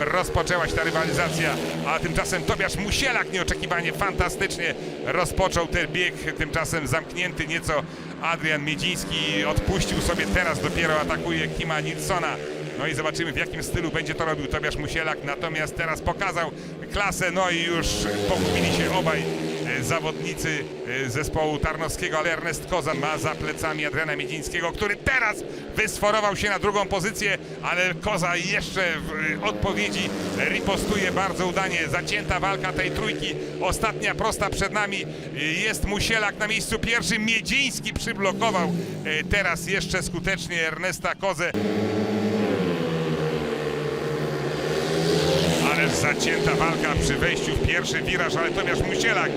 Rozpoczęła się ta rywalizacja, a tymczasem Tobiasz Musielak nieoczekiwanie fantastycznie rozpoczął ten bieg, tymczasem zamknięty nieco Adrian Miedziński odpuścił sobie teraz, dopiero atakuje Kima Nilsona. No i zobaczymy w jakim stylu będzie to robił Tobiasz Musielak, natomiast teraz pokazał klasę, no i już pogubili się obaj zawodnicy e, zespołu Tarnowskiego, ale Ernest Kozan ma za plecami Adriana Miedzińskiego, który teraz wysforował się na drugą pozycję, ale Koza jeszcze w e, odpowiedzi ripostuje bardzo udanie. Zacięta walka tej trójki, ostatnia prosta przed nami, E, jest Musielak na miejscu pierwszym, Miedziński przyblokował teraz jeszcze skutecznie Ernesta Kozę. Ależ zacięta walka przy wejściu w pierwszy wiraż, ale Tobiasz Musielak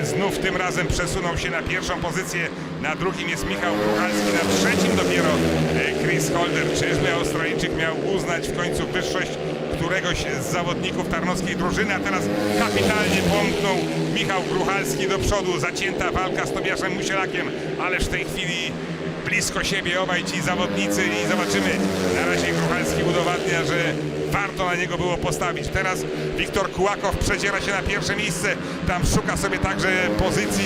e, znów tym razem przesunął się na pierwszą pozycję. Na drugim jest Michał Kruchalski, na trzecim dopiero e, Chris Holder. Czyżby Australijczyk miał uznać w końcu wyższość któregoś z zawodników tarnowskiej drużyny, a teraz kapitalnie pomknął Michał Kruchalski do przodu. Zacięta walka z Tobiaszem Musielakiem, ależ w tej chwili blisko siebie obaj ci zawodnicy i zobaczymy. Na razie Kruchalski udowadnia, że warto na niego było postawić. Teraz Wiktor Kułakow przedziera się na pierwsze miejsce. Tam szuka sobie także pozycji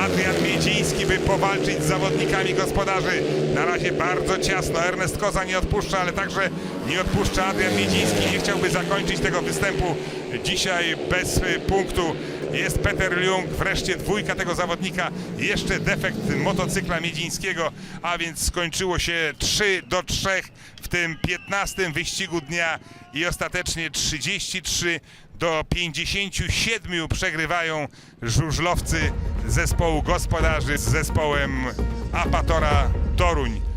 Adrian Miedziński, by powalczyć z zawodnikami gospodarzy. Na razie bardzo ciasno. Ernest Koza nie odpuszcza, ale także nie odpuszcza Adrian Miedziński. Nie chciałby zakończyć tego występu dzisiaj bez y, punktu. Jest Peter Ljung, wreszcie dwójka tego zawodnika. Jeszcze defekt motocykla Miedzińskiego, a więc skończyło się 3 do 3 w tym 15 wyścigu dnia i ostatecznie 33 do 57 przegrywają żużlowcy zespołu gospodarzy z zespołem Apatora Toruń.